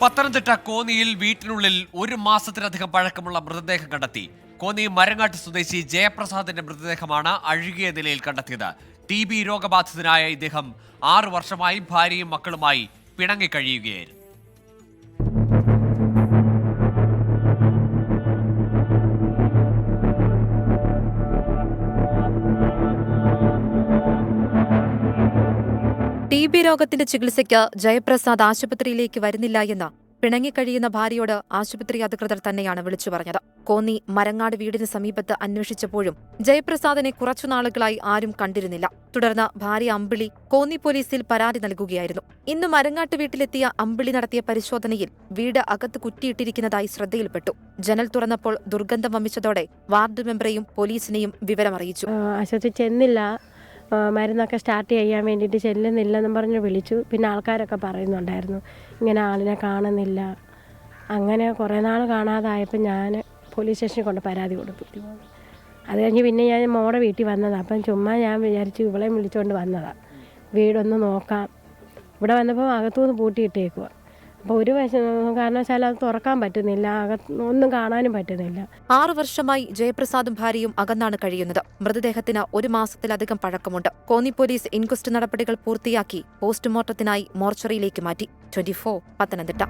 പത്തനംതിട്ട കോന്നിയിൽ വീട്ടിനുള്ളിൽ ഒരു മാസത്തിലധികം പഴക്കമുള്ള മൃതദേഹം കണ്ടെത്തി. കോന്നി മരങ്ങാട്ട് സ്വദേശി ജയപ്രസാദിന്റെ മൃതദേഹമാണ് അഴുകിയ നിലയിൽ കണ്ടെത്തിയത്. ടി ബി രോഗബാധിതനായ ഇദ്ദേഹം ആറു വർഷമായി ഭാര്യയും മക്കളുമായി പിണങ്ങിക്കഴിയുകയായിരുന്നു ടി ബി രോഗത്തിന്റെ ചികിത്സയ്ക്ക് ജയപ്രസാദ് ആശുപത്രിയിലേക്ക് വരുന്നില്ല എന്ന് പിണങ്ങിക്കഴിയുന്ന ഭാര്യയോട് ആശുപത്രി അധികൃതർ തന്നെയാണ് വിളിച്ചു പറഞ്ഞത്. കോന്നി മരങ്ങാട് വീടിന് സമീപത്ത് അന്വേഷിച്ചപ്പോഴും ജയപ്രസാദിനെ കുറച്ചുനാളുകളായി ആരും കണ്ടിരുന്നില്ല. തുടർന്ന് ഭാര്യ അമ്പിളി കോന്നി പോലീസിൽ പരാതി നൽകുകയായിരുന്നു. ഇന്ന് മരങ്ങാട്ട് വീട്ടിലെത്തിയ അമ്പിളി നടത്തിയ പരിശോധനയിൽ വീട് അകത്ത് കുറ്റിയിട്ടിരിക്കുന്നതായി ശ്രദ്ധയിൽപ്പെട്ടു. ജനൽ തുറന്നപ്പോൾ ദുർഗന്ധം വമിച്ചതോടെ വാർഡ് മെമ്പറെയും പോലീസിനെയും വിവരമറിയിച്ചു. ആശുപത്രി ചെന്നില്ല. മരുന്നൊക്കെ സ്റ്റാർട്ട് ചെയ്യാൻ വേണ്ടിയിട്ട് ചെല്ലുന്നില്ലെന്നും പറഞ്ഞ് വിളിച്ചു. പിന്നെ ആൾക്കാരൊക്കെ പറയുന്നുണ്ടായിരുന്നു ഇങ്ങനെ ആളിനെ കാണുന്നില്ല. അങ്ങനെ കുറേ നാൾ കാണാതായപ്പോൾ ഞാൻ പോലീസ് സ്റ്റേഷനിൽ കൊണ്ട് പരാതി കൊടുത്തു. അത് കഴിഞ്ഞ് പിന്നെ ഞാൻ മോടെ വീട്ടിൽ വന്നതാണ് അപ്പം ചുമ്മാ ഞാൻ വിചാരിച്ചു ഇവളെയും വിളിച്ചുകൊണ്ട് വന്നതാണ് വീടൊന്ന് നോക്കാം. ഇവിടെ വന്നപ്പോൾ അകത്തുനിന്ന് പൂട്ടിയിട്ടേക്കുക അപ്പോൾ ഒരു വശം കാരണവശാല അത് തുറക്കാൻ പറ്റുന്നില്ല ഒന്നും കാണാനും പറ്റുന്നില്ല. ആറു വർഷമായി ജയപ്രസാദും ഭാര്യയും അകന്നാണ് കഴിയുന്നത്. മൃതദേഹത്തിന് ഒരു മാസത്തിലധികം പഴക്കമുണ്ട്. കോന്നി പോലീസ് ഇൻക്വസ്റ്റ് നടപടികൾ പൂർത്തിയാക്കി പോസ്റ്റ്മോർട്ടത്തിനായി മോർച്ചറിയിലേക്ക് മാറ്റി. Twenty four Pathanamthitta.